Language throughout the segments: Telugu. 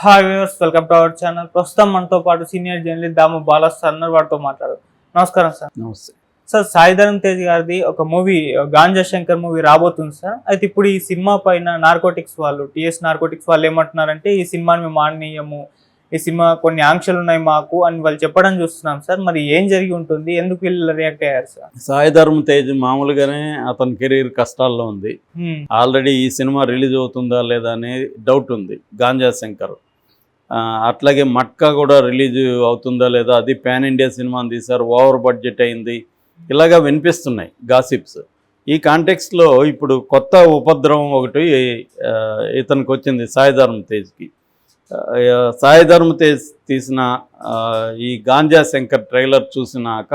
Hi viewers welcome to our channel ప్రస్తుతం మనతో పాటు senior journalist Damu Balas sir ఉన్నారు వారితో మాట్లాడు. నమస్కారం సార్. నమస్తే. సార్ సాయిధరం తేజ్ గారిది ఒక మూవీ గాంజా శంకర్ మూవీ రాబోతుంది సార్. అయితే ఇప్పుడు ఈ సినిమా పైన నార్కోటిక్స్ వాళ్ళు టిఎస్ నార్కోటిక్స్ వాళ్ళు ఏమంటున్నారంటే ఈ సినిమాని మేము ఆడనీయము ఈ సినిమా కొన్ని ఆంక్షలు ఉన్నాయి మాకు అని వాళ్ళు చెప్పడం చూస్తున్నాం సార్. మరి ఏం జరిగి ఉంటుంది? ఎందుకు వీళ్ళు రియాక్ట్ అయ్యారు సార్? సాయి ధర్మ తేజ్ మామూలుగానే అతని కెరీర్ కష్టాల్లో ఉంది. ఆల్రెడీ ఈ సినిమా రిలీజ్ అవుతుందా లేదా అనే డౌట్ ఉంది. గాంజా శంకర్ అట్లాగే మట్కా కూడా రిలీజ్ అవుతుందా లేదా? అది పాన్ ఇండియా సినిమా తీశారు ఓవర్ బడ్జెట్ అయింది. ఇలాగా వినిపిస్తున్నాయి గాసిప్స్. ఈ కాంటెక్స్లో ఇప్పుడు కొత్త ఉపద్రవం ఒకటి ఇతనికి వచ్చింది సాయిధర్మ తేజ్కి. సాయిధర్మ తేజ్ తీసిన ఈ గాంజా శంకర్ ట్రైలర్ చూసినాక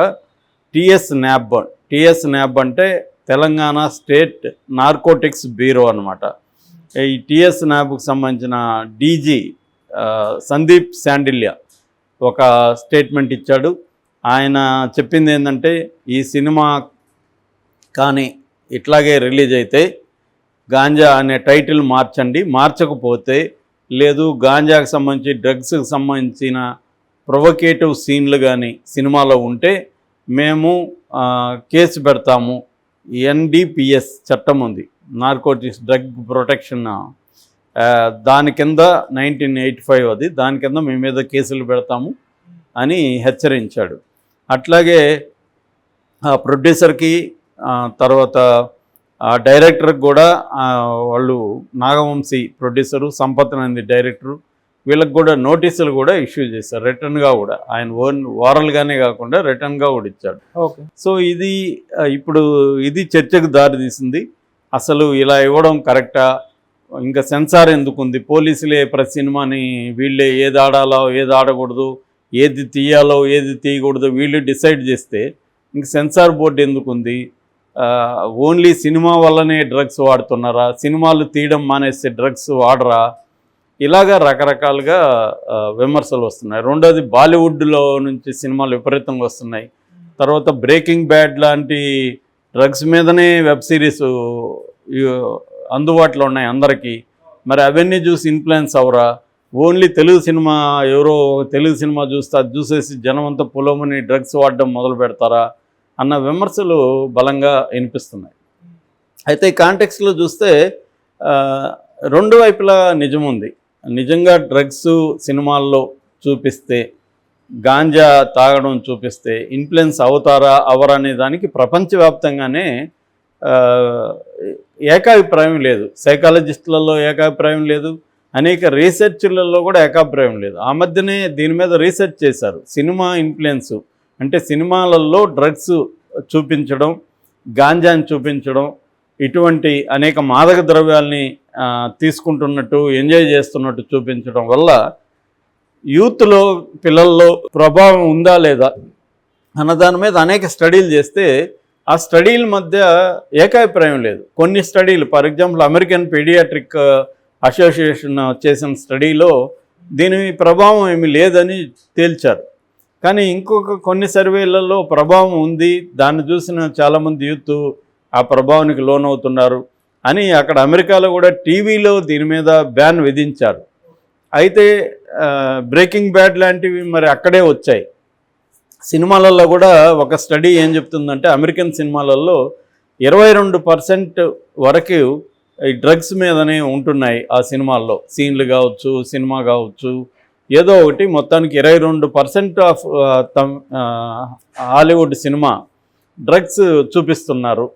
టిఎస్ న్యాబ్ టిఎస్ న్యాబ్ అంటే తెలంగాణ స్టేట్ నార్కోటిక్స్ బ్యూరో అనమాట ఈ టిఎస్ న్యాబ్కు సంబంధించిన డీజీ సందీప్ శాండిల్య ఒక స్టేట్మెంట్ ఇచ్చాడు. ఆయన చెప్పింది ఏంటంటే ఈ సినిమా కానీ ఇట్లాగే రిలీజ్ అయితే గాంజా అనే టైటిల్ మార్చండి. మార్చకపోతే లేదు గాంజాకు సంబంధించి డ్రగ్స్కి సంబంధించిన ప్రొవకేటివ్ సీన్లు కానీ సినిమాలో ఉంటే మేము కేసు పెడతాము. ఎన్డిపిఎస్ చట్టం ఉంది. నార్కోటిక్స్ డ్రగ్ ప్రొటెక్షన్ దాని కింద నైన్టీన్ ఎయిటీ ఫైవ్ అది. దాని కింద మీ మీద కేసులు పెడతాము అని హెచ్చరించాడు. అట్లాగే ఆ ప్రొడ్యూసర్కి తర్వాత ఆ డైరెక్టర్కి కూడా వాళ్ళు నాగవంశీ ప్రొడ్యూసరు సంపత్ నంది డైరెక్టరు వీళ్ళకి కూడా నోటీసులు కూడా ఇష్యూ చేశారు. రిటర్న్గా కూడా. ఆయన ఓన్ ఓరల్గానే కాకుండా రిటర్న్గా కూడా ఇచ్చాడు. ఓకే. సో ఇది ఇప్పుడు ఇది చర్చకు దారితీసింది. అసలు ఇలా ఇవ్వడం కరెక్టా? ఇంకా సెన్సార్ ఎందుకు ఉంది? పోలీసులే ప్రతి సినిమాని వీళ్ళే ఏది ఆడాలో ఏది ఆడకూడదు ఏది తీయాలో ఏది తీయకూడదు వీళ్ళు డిసైడ్ చేస్తే ఇంక సెన్సార్ బోర్డు ఎందుకుంది ఓన్లీ సినిమా వల్లనే డ్రగ్స్ వాడుతున్నారా? సినిమాలు తీయడం మానేస్తే డ్రగ్స్ వాడరా? ఇలాగా రకరకాలుగా విమర్శలు వస్తున్నాయి. రెండోది బాలీవుడ్లో నుంచి సినిమాలు విపరీతంగా వస్తున్నాయి. తర్వాత బ్రేకింగ్ బ్యాడ్ లాంటి డ్రగ్స్ మీదనే వెబ్ సిరీస్ అందుబాటులో ఉన్నాయి అందరికీ. మరి అవన్నీ చూసి ఇన్ఫ్లుయెన్స్ అవరా? ఓన్లీ తెలుగు సినిమా ఎవరో తెలుగు సినిమా చూస్తే అది చూసేసి జనం అంతా పొలమని డ్రగ్స్ వాడడం మొదలు పెడతారా? అన్న విమర్శలు బలంగా వినిపిస్తున్నాయి. అయితే ఈ కాంటెక్స్లో చూస్తే రెండు వైపులా నిజం ఉంది. నిజంగా డ్రగ్స్ సినిమాల్లో చూపిస్తే గాంజా తాగడం చూపిస్తే ఇన్ఫ్లుయెన్స్ అవుతారా అవరా అనే దానికి ప్రపంచవ్యాప్తంగానే ఏకాభిప్రాయం లేదు. సైకాలజిస్టులలో ఏకాభిప్రాయం లేదు. అనేక రీసెర్చ్లలో కూడా ఏకాభిప్రాయం లేదు. ఆ మధ్యనే దీని మీద రీసెర్చ్ చేశారు. సినిమా ఇన్ఫ్లుయెన్స్ అంటే సినిమాలలో డ్రగ్స్ చూపించడం గాంజాని చూపించడం ఇటువంటి అనేక మాదక ద్రవ్యాల్ని తీసుకుంటున్నట్టు ఎంజాయ్ చేస్తున్నట్టు చూపించడం వల్ల యూత్లో పిల్లల్లో ప్రభావం ఉందా లేదా అన్న దాని మీద అనేక స్టడీలు చేస్తే ఆ స్టడీల మధ్య ఏకాభిప్రాయం లేదు. కొన్ని స్టడీలు for example American pediatric association చేసిన స్టడీలో దీని ప్రభావం ఏమీ లేదని తేల్చారు. కానీ ఇంకొక కొన్ని సర్వేలలో ప్రభావం ఉంది. దాన్ని చూసిన చాలామంది యూత్ ఆ ప్రభావానికి లోనవుతున్నారు అని అక్కడ అమెరికాలో కూడా టీవీలో దీని మీద బ్యాన్ విధించారు. అయితే బ్రేకింగ్ బ్యాడ్ లాంటివి మరి అక్కడే వచ్చాయి. సినిమాలలో కూడా ఒక స్టడీ ఏం చెప్తుందంటే అమెరికన్ సినిమాలలో ఇరవై రెండు పర్సెంట్ వరకు ఈ డ్రగ్స్ మీదనే ఉంటున్నాయి ఆ సినిమాల్లో. సీన్లు కావచ్చు సినిమా కావచ్చు ఏదో ఒకటి మొత్తానికి ఇరవై రెండు percent of them Hollywood cinema drugs చూపిస్తున్నారు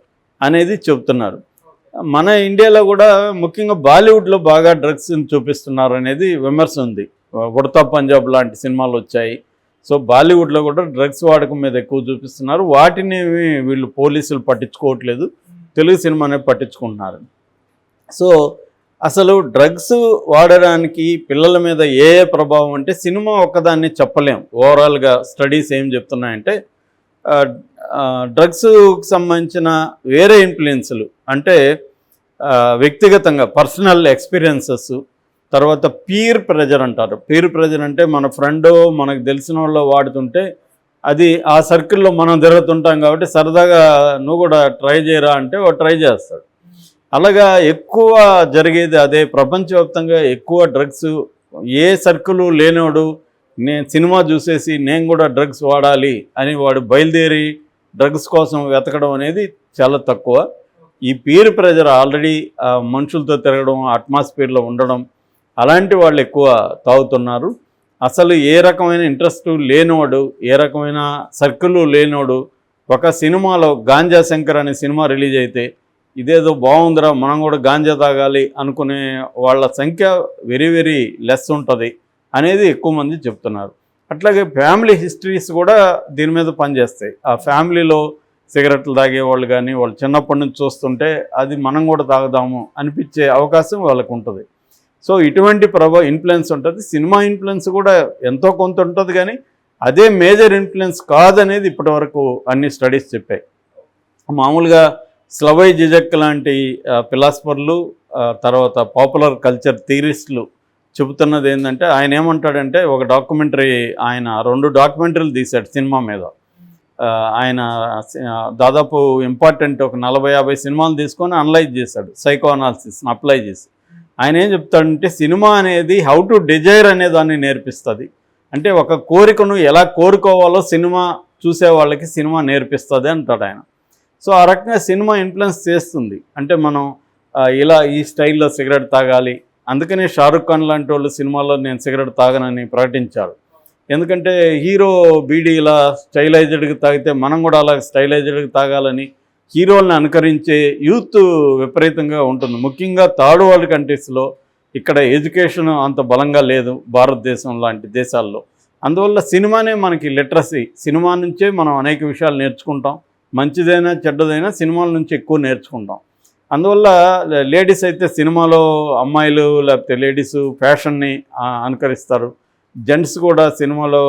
అనేది చెప్తున్నారు మన ఇండియాలో కూడా ముఖ్యంగా బాలీవుడ్లో బాగా డ్రగ్స్ చూపిస్తున్నారు అనేది విమర్శ ఉంది. ఉడతా పంజాబ్ లాంటి సినిమాలు వచ్చాయి. సో బాలీవుడ్లో కూడా డ్రగ్స్ వాడకం మీద ఎక్కువ చూపిస్తున్నారు. వాటిని వీళ్ళు పోలీసులు పట్టించుకోవట్లేదు. తెలుగు సినిమానే పట్టించుకుంటున్నారు. సో అసలు డ్రగ్స్ వాడడానికి పిల్లల మీద ఏ ఏ ప్రభావం అంటే సినిమా ఒక్కదాన్ని చెప్పలేం. ఓవరాల్గా స్టడీస్ ఏం చెప్తున్నాయంటే డ్రగ్స్కి సంబంధించిన వేరే ఇన్ఫ్లుయెన్సులు అంటే వ్యక్తిగతంగా పర్సనల్ ఎక్స్పీరియన్సెస్ తర్వాత పీర్ ప్రెజర్ అంటారు. పీర్ ప్రెజర్ అంటే మన ఫ్రెండ్ మనకు తెలిసిన వాళ్ళు వాడుతుంటే అది ఆ సర్కిల్లో మనం తిరుగుతుంటాం కాబట్టి సరదాగా నువ్వు కూడా ట్రై చేయరా అంటే వాడు ట్రై చేస్తాడు. అలాగా ఎక్కువ జరిగేది అదే ప్రపంచవ్యాప్తంగా ఎక్కువ డ్రగ్స్ ఏ సర్కిల్ లేనోడు నేను సినిమా చూసేసి నేను కూడా డ్రగ్స్ వాడాలి అని వాడు బయలుదేరి డ్రగ్స్ కోసం వెతకడం అనేది చాలా తక్కువ. ఈ పీర్ ప్రెజర్ ఆల్రెడీ మనుషులతో తిరగడం అట్మాస్ఫియర్లో ఉండడం అలాంటి వాళ్ళు ఎక్కువ తాగుతున్నారు. అసలు ఏ రకమైన ఇంట్రెస్ట్ లేనివాడు ఏ రకమైన సర్కిల్ లేనివాడు ఒక సినిమాలో గాంజా శంకర్ అనే సినిమా రిలీజ్ అయితే ఇదేదో బాగుందిరా మనం కూడా గాంజా తాగాలి అనుకునే వాళ్ళ సంఖ్య వెరీ వెరీ లెస్ ఉంటుంది అనేది ఎక్కువ మంది చెప్తున్నారు. అట్లాగే ఫ్యామిలీ హిస్టరీస్ కూడా దీని మీద పనిచేస్తాయి. ఆ ఫ్యామిలీలో సిగరెట్లు తాగేవాళ్ళు కానీ వాళ్ళు చిన్నప్పటి నుంచి చూస్తుంటే అది మనం కూడా తాగుదాము అనిపించే అవకాశం వాళ్ళకు ఉంటుంది. సో ఇటువంటి ప్రభావ ఇన్ఫ్లుయెన్స్ ఉంటుంది. సినిమా ఇన్ఫ్లుయెన్స్ కూడా ఎంతో కొంత ఉంటుంది కానీ అదే మేజర్ ఇన్ఫ్లుయెన్స్ కాదనేది ఇప్పటివరకు అన్ని స్టడీస్ చెప్పాయి. మామూలుగా స్లవై జిజక్ లాంటి ఫిలాసఫర్లు తర్వాత పాపులర్ కల్చర్ థీరిస్టులు చెబుతున్నది ఏంటంటే ఆయన ఏమంటాడంటే ఒక డాక్యుమెంటరీ ఆయన రెండు డాక్యుమెంటరీలు తీశాడు సినిమా మీద. ఆయన దాదాపు ఇంపార్టెంట్ ఒక నలభై యాభై సినిమాలు తీసుకొని అనలైజ్ చేశాడు. సైకో అనాలిసిస్ అప్లై చేసి. ఆయన ఏం చెప్తాడంటే సినిమా అనేది హౌ టు డిజైర్ అనే దాన్ని నేర్పిస్తుంది. అంటే ఒక కోరికను ఎలా కోరుకోవాలో సినిమా చూసే వాళ్ళకి సినిమా నేర్పిస్తుంది అంటాడు ఆయన. సో ఆ రకంగా సినిమా ఇన్ఫ్లుయెన్స్ చేస్తుంది. అంటే మనం ఇలా ఈ స్టైల్లో సిగరెట్ తాగాలి అందుకనే షారుఖ్ ఖాన్ లాంటి వాళ్ళు సినిమాలో నేను సిగరెట్ తాగనని ప్రకటించాడు ఎందుకంటే హీరో బీడీ ఇలా స్టైలైజ్డ్గా తాగితే మనం కూడా అలా స్టైలైజ్డ్గా తాగాలని హీరోల్ని అనుకరించే యూత్ విపరీతంగా ఉంటుంది. ముఖ్యంగా థర్డ్ వరల్డ్ కంట్రీస్లో ఇక్కడ ఎడ్యుకేషన్ అంత బలంగా లేదు భారతదేశం లాంటి దేశాల్లో. అందువల్ల సినిమానే మనకి లిటరసీ. సినిమా నుంచే మనం అనేక విషయాలు నేర్చుకుంటాం. మంచిదైనా చెడ్డదైనా సినిమాల నుంచి ఎక్కువ నేర్చుకుంటాం. అందువల్ల లేడీస్ అయితే సినిమాలో అమ్మాయిలు లేకపోతే లేడీస్ ఫ్యాషన్ని అనుకరిస్తారు. జెంట్స్ కూడా సినిమాలో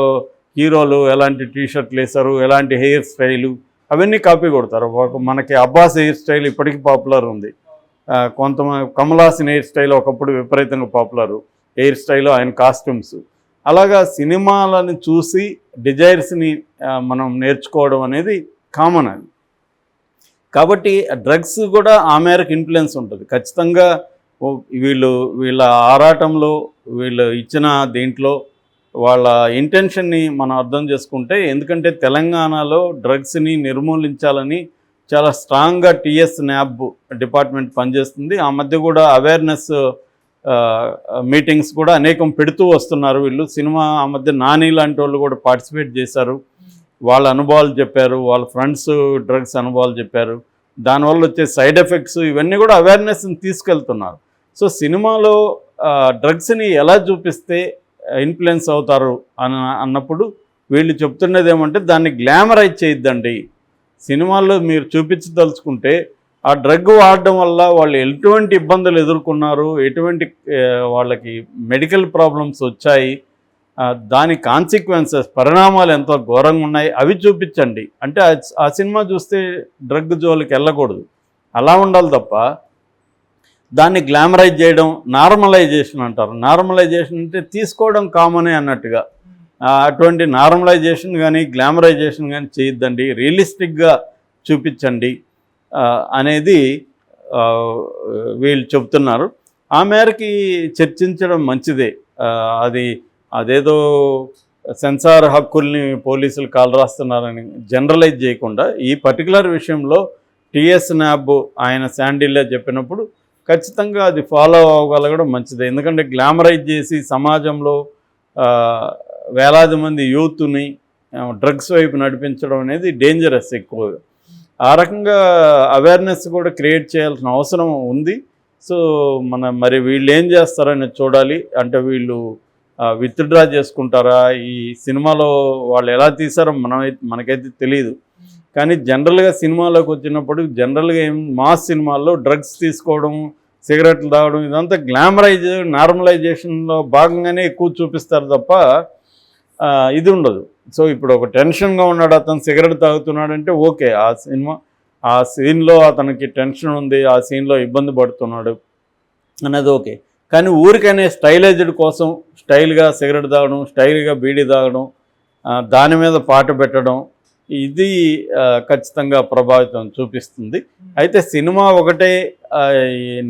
హీరోలు ఎలాంటి టీషర్ట్లు వేశారు వేస్తారు ఎలాంటి హెయిర్ స్టైలు అవన్నీ కాపీ కొడతారు. మనకి అబ్బాస్ హెయిర్ స్టైల్ ఇప్పటికీ పాపులర్ ఉంది. కొంతమంది కమలాసిన్ హెయిర్ స్టైల్ ఒకప్పుడు విపరీతంగా పాపులర్. హెయిర్ స్టైల్ ఆయన కాస్ట్యూమ్స్. అలాగా సినిమాలను చూసి డిజైర్స్ని మనం నేర్చుకోవడం అనేది కామన్ అది. కాబట్టి డ్రగ్స్ కూడా ఆ మేరకు ఇన్ఫ్లుయెన్స్ ఉంటుంది. ఖచ్చితంగా వీళ్ళు వీళ్ళ ఆరాటంలో వీళ్ళు ఇచ్చిన దీంట్లో వాళ్ళ ఇంటెన్షన్ని మనం అర్థం చేసుకుంటే ఎందుకంటే తెలంగాణలో డ్రగ్స్ని నిర్మూలించాలని చాలా స్ట్రాంగ్గా టిఎస్ న్యాబ్ డిపార్ట్మెంట్ పనిచేస్తుంది. ఆ మధ్య కూడా అవేర్నెస్ మీటింగ్స్ కూడా అనేకం పెడుతూ వస్తున్నారు వీళ్ళు. సినిమా ఆ మధ్య నాని లాంటి వాళ్ళు కూడా పార్టిసిపేట్ చేశారు. వాళ్ళ అనుభవాలు చెప్పారు వాళ్ళ ఫ్రెండ్స్ డ్రగ్స్ అనుభవాలు చెప్పారు. దానివల్ల వచ్చే సైడ్ ఎఫెక్ట్స్ ఇవన్నీ కూడా అవేర్నెస్ని తీసుకెళ్తున్నారు. సో సినిమాలో డ్రగ్స్ని ఎలా చూపిస్తే ఇన్ఫ్లుయెన్స్ అవుతారు అని అన్నప్పుడు వీళ్ళు చెప్తున్నది ఏమంటే దాన్ని గ్లామరైజ్ చేయొద్దండి. సినిమాల్లో మీరు చూపించదలుచుకుంటే ఆ డ్రగ్ వాడడం వల్ల వాళ్ళు ఎటువంటి ఇబ్బందులు ఎదుర్కొన్నారు ఎటువంటి వాళ్ళకి మెడికల్ ప్రాబ్లమ్స్ వచ్చాయి దాని కాన్సిక్వెన్సెస్ పరిణామాలు ఎంతో ఘోరంగా ఉన్నాయి అవి చూపించండి. అంటే ఆ సినిమా చూస్తే డ్రగ్ జోలికి వెళ్ళకూడదు. అలా ఉండాలి తప్ప దాన్ని గ్లామరైజ్ చేయడం నార్మలైజేషన్ అంటారు. నార్మలైజేషన్ అంటే తీసుకోవడం కామనే అన్నట్టుగా. అటువంటి నార్మలైజేషన్ కానీ గ్లామరైజేషన్ కానీ చేయొద్దండి. రియలిస్టిక్గా చూపించండి అనేది వీళ్ళు చెప్తున్నారు ఆ మేరకి చర్చించడం మంచిదే. అది అదేదో సెన్సార్ హక్కుల్ని పోలీసులు కాలరాస్తున్నారని జనరలైజ్ చేయకుండా ఈ పర్టికులర్ విషయంలో టిఎస్ నాబ్ ఆయన శాండిల్లో చెప్పినప్పుడు ఖచ్చితంగా అది ఫాలో అవ్వగలగడం మంచిదే. ఎందుకంటే గ్లామరైజ్ చేసి సమాజంలో వేలాది మంది యూత్ని డ్రగ్స్ వైపు నడిపించడం అనేది డేంజరస్ ఎక్కువగా ఆ రకంగా అవేర్నెస్ కూడా క్రియేట్ చేయాల్సిన అవసరం ఉంది. సో మన మరి వీళ్ళు ఏం చేస్తారని చూడాలి. అంటే వీళ్ళు విత్డ్రా చేసుకుంటారా? ఈ సినిమాలో వాళ్ళు ఎలా తీసారో మనం మనకైతే తెలియదు కానీ జనరల్గా సినిమాలోకి వచ్చినప్పుడు జనరల్గా ఏం మాస్ సినిమాల్లో డ్రగ్స్ తీసుకోవడం సిగరెట్లు తాగడం ఇదంతా గ్లామరైజ్ నార్మలైజేషన్లో భాగంగానే ఎక్కువ చూపిస్తారు తప్ప ఇది ఉండదు. సో ఇప్పుడు ఒక టెన్షన్గా ఉన్నాడు అతను సిగరెట్ తాగుతున్నాడంటే ఓకే ఆ సినిమా ఆ సీన్లో అతనికి టెన్షన్ ఉంది ఆ సీన్లో ఇబ్బంది పడుతున్నాడు అనేది ఓకే. కానీ ఊరికనే స్టైలైజ్డ్ కోసం స్టైల్గా సిగరెట్ తాగడం స్టైల్గా బీడీ తాగడం దాని మీద పాట పెట్టడం ఇది ఖచ్చితంగా ప్రభావితం చూపిస్తుంది. అయితే సినిమా ఒకటే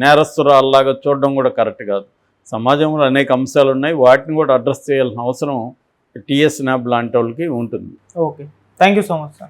నేరస్తురాల్లాగా చూడడం కూడా కరెక్ట్ కాదు. సమాజంలో అనేక అంశాలు ఉన్నాయి. వాటిని కూడా అడ్రస్ చేయాల్సిన అవసరం టిఎస్ నాబ్ లాంటి వాళ్ళకి ఉంటుంది. Okay. Thank you so much sir.